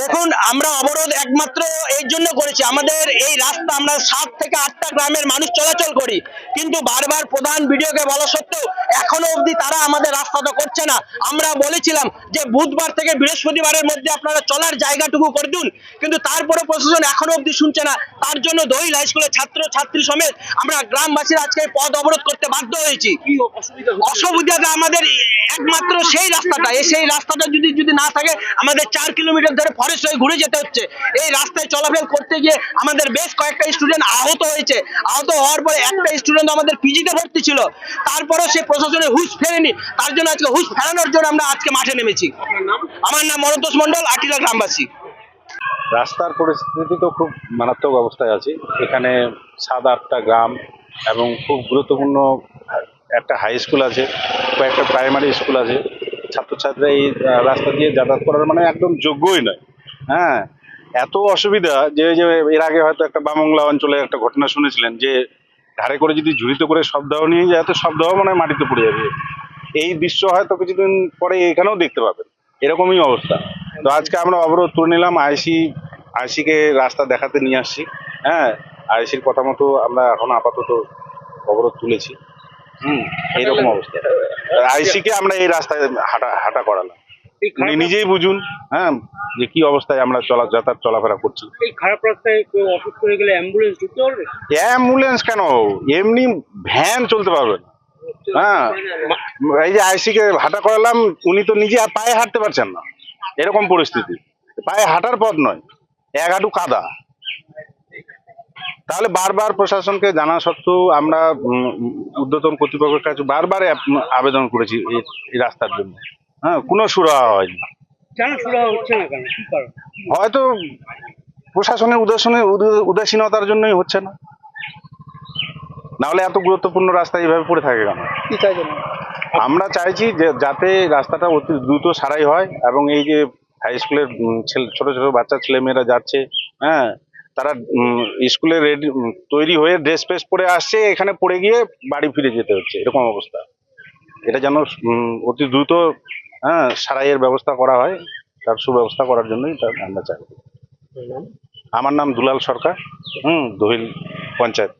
দেখুন আমরা অবরোধ একমাত্র এই জন্য করেছি। আমাদের এই রাস্তা আমরা সাত থেকে আটটা গ্রামের মানুষ চলাচল করি। কিন্তু বারবার প্রধান ভিডিওকে বলা সত্ত্বেও এখনও অবধি তারা আমাদের রাস্তা তো করছে না। আমরা বলেছিলাম যে বুধবার থেকে বৃহস্পতিবারের মধ্যে আপনারা চলার জায়গাটুকু করে দিন। কিন্তু তারপরে প্রশাসন এখনও অবধি শুনছে না। তার জন্য দহিল হাই স্কুলের ছাত্র ছাত্রী সমেত আমরা গ্রামবাসীরা আজকে পথ অবরোধ করতে বাধ্য হয়েছি। অসুবিধাটা আমাদের একমাত্র সেই রাস্তাটা এই সেই রাস্তাটা যদি যদি না থাকে আমাদের চার কিলোমিটার ধরে ফরেস্ট হয়ে ঘুরে যেতে হচ্ছে। এই রাস্তায় চলাফেরা করতে গিয়ে আমাদের বেশ কয়েকটা স্টুডেন্ট আহত হয়েছে। আহত হওয়ার পরে একটা স্টুডেন্ট আমাদের পিজিতে ভর্তি ছিল। তারপরেও সে প্রশাসনের হুশ ফেরেনি। তার জন্য আজকে হুশ ফেরানোর জন্য আমরা আজকে মাঠে নেমেছি। আমার নাম মরন্তোষ মন্ডল আটিলা গ্রামবাসী। রাস্তার পরিস্থিতি তো খুব মারাত্মক অবস্থায় আছে। এখানে সাত আটটা গ্রাম এবং খুব গুরুত্বপূর্ণ একটা হাই স্কুল আছে, কয়েকটা প্রাইমারি স্কুল আছে। ছাত্রছাত্রীরা এই রাস্তা দিয়ে যাতায়াত করার মানে একদম যোগ্যই নয়। হ্যাঁ এত অসুবিধা যে যে এর আগে হয়তো একটা বামংলা অঞ্চলে একটা ঘটনা শুনেছিলেন যে, ধারে করে যদি ঝুড়িতে করে শবদাহ নিয়ে যায়, তো শবদাহ মানে মাটিতে পড়ে যাবে। এই দৃশ্য হয়তো কিছুদিন পরে এখানেও দেখতে পাবেন। এরকমই অবস্থা। তো আজকে আমরা অবরোধ তুলে নিলাম, আইসি, আইসিকে রাস্তা দেখাতে নিয়ে আসছি। হ্যাঁ আইসির কথা মতো আমরা এখন আপাতত অবরোধ তুলেছি। হুম এইরকম অবস্থা। আইসিকে আমরা এই রাস্তায় হাঁটা হাঁটা করালাম। উনি নিজেই বুঝুন হ্যাঁ যে কি অবস্থায় আমরা চলা যাতায়াত চলাফেরা করছি। এই খারাপ রাস্তায় কেউ অসুস্থ হয়ে গেলে অ্যাম্বুলেন্স ঢুকতে পারবে? অ্যাম্বুলেন্স কেন? এমনি ভ্যান চলতে পারবে হ্যাঁ এই যে আইসিকে হাঁটা করালাম উনি তো নিজে আর পায়ে হাঁটতে পারছেন না। এরকম পরিস্থিতি। পায়ে হাঁটার পথ নয় এক হাঁটু কাদা। তাহলে বারবার প্রশাসনকে জানা সত্ত্বেও আমরা ঊর্ধ্বতন কর্তৃপক্ষের কাছে বারবার আবেদন করেছি এই- রাস্তার জন্য। হ্যাঁ কোনো সুরাহা হয়নি। হয়তো প্রশাসনের উদাসনে উদাসীনতার জন্যই হচ্ছে না। নাহলে এত গুরুত্বপূর্ণ রাস্তা এইভাবে পড়ে থাকে কেন? আমরা চাইছি যে যাতে রাস্তাটা অতি দ্রুত সারাই হয় এবং এই যে হাই স্কুলের ছেলে ছোট ছোট বাচ্চা ছেলে মেয়েরা যাচ্ছে হ্যাঁ তারা স্কুলে রেডি তৈরি হয়ে ড্রেস ফ্রেস পরে আসছে এখানে পড়ে গিয়ে বাড়ি ফিরে যেতে হচ্ছে এরকম অবস্থা। এটা যেন অতি দ্রুত হ্যাঁ সারাইয়ের ব্যবস্থা করা হয় তার সুব্যবস্থা করার জন্যই তার আমরা চাই। আমার নাম দুলাল সরকার হুম দহিল পঞ্চায়েত।